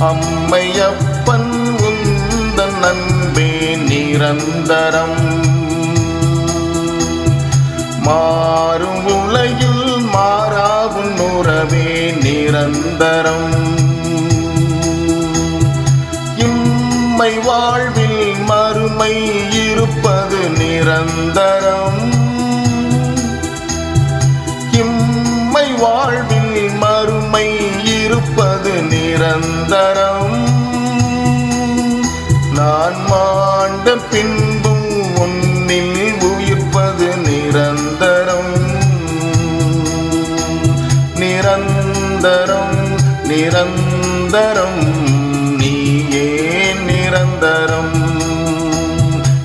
அம்மையப்பன் உந்த நன்பே நிரந்தரம். மாறும் உலகில் மாறாவும் உறவே நிரந்தரம். இம்மை வாழ்வில் மறுமை இருப்பது நிரந்தரம். இம்மை வாழ்வில் மறுமை இருப்பது நிரந்தரம். நான் மாண்ட பின்பும் உன்னில் உயிர்ப்பது நிரந்தரம். நிரந்தரம் நிரந்தரம் நீயே நிரந்தரம்.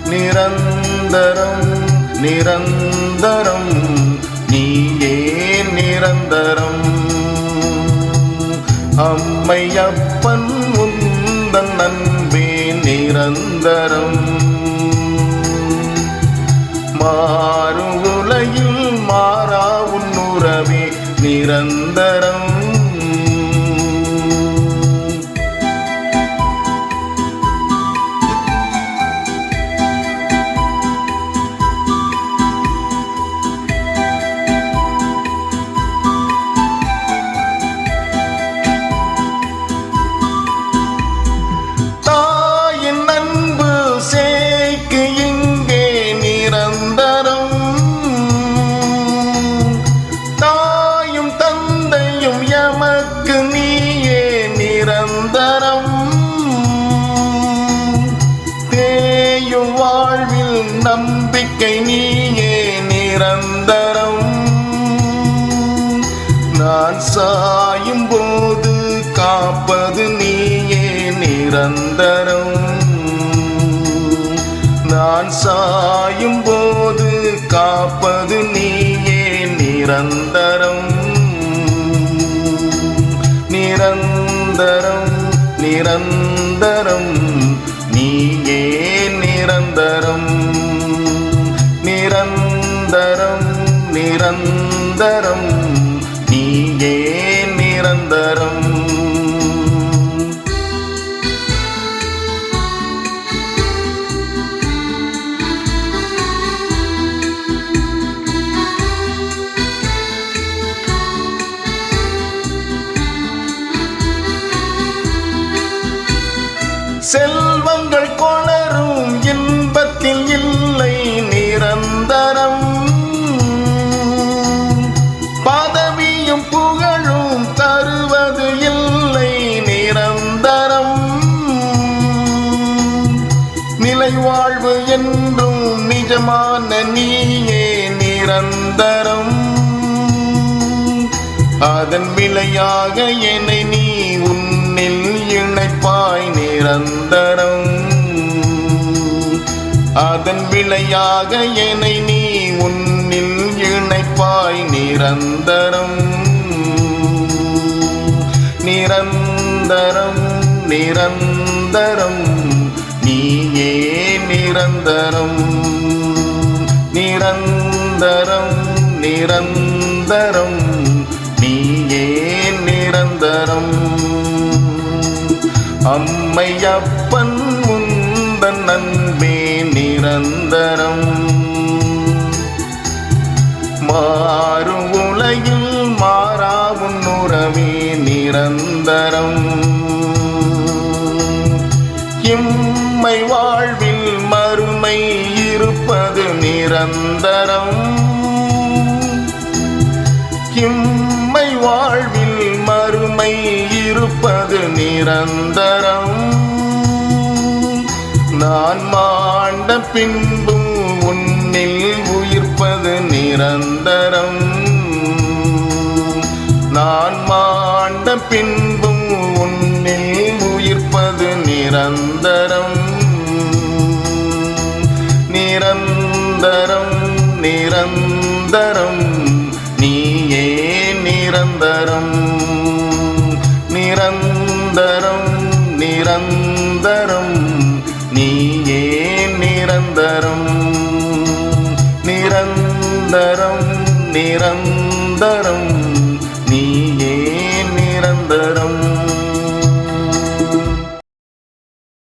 நிரந்தரம் நிரந்தரம் நீயே நிரந்தரம். அம்மையப்பன் உந்தன் நன்பே நிரந்தரம். மாறு உலகில் மாறா உன்னுறவே நிரந்தரம். நம்பிக்கை நீயே நிரந்தரம். நான் சாயும் போது காப்பது நீயே நிரந்தரம். நான் சாயும் போது காப்பது நீயே நிரந்தரம். நிரந்தரம் நிரந்தரம் நீயே செல்வங்கள் கொணரும் இன்பத்தில் இல்லை நிரந்தரம். பதவியும் புகழும் தருவது இல்லை நிரந்தரம். நிலை வாழ்வு என்றும் நிஜமான நீயே நிரந்தரம். அதன் விலையாக என்னை நீ இணைப்பாய் நிரந்தரம். அதன் விளையாக என்னை நீ உன்னில் இணைப்பாய் நிரந்தரம். நிரந்தரம் நிரந்தரம் நீயே நிரந்தரம். நிரந்தரம் நிரந்தரம். மாறும் உலகில் மாறாவும் உன்னுறவே நிரந்தரம். இம்மை வாழ்வில் மறுமை இருப்பது நிரந்தரம். இம்மை வாழ்வில் மறுமை இருப்பது நிரந்தரம். நான் மாண்ட பின்பும் பின்பும் உன்னில் உயிர்ப்பது நிரந்தரம். நிரந்தரம் நிரந்தரம். நீயே நிரந்தரம். நிரந்தரம் நிரந்தரம். நீயே நிரந்தரம். நிரந்தரம் நிரந்தரம்.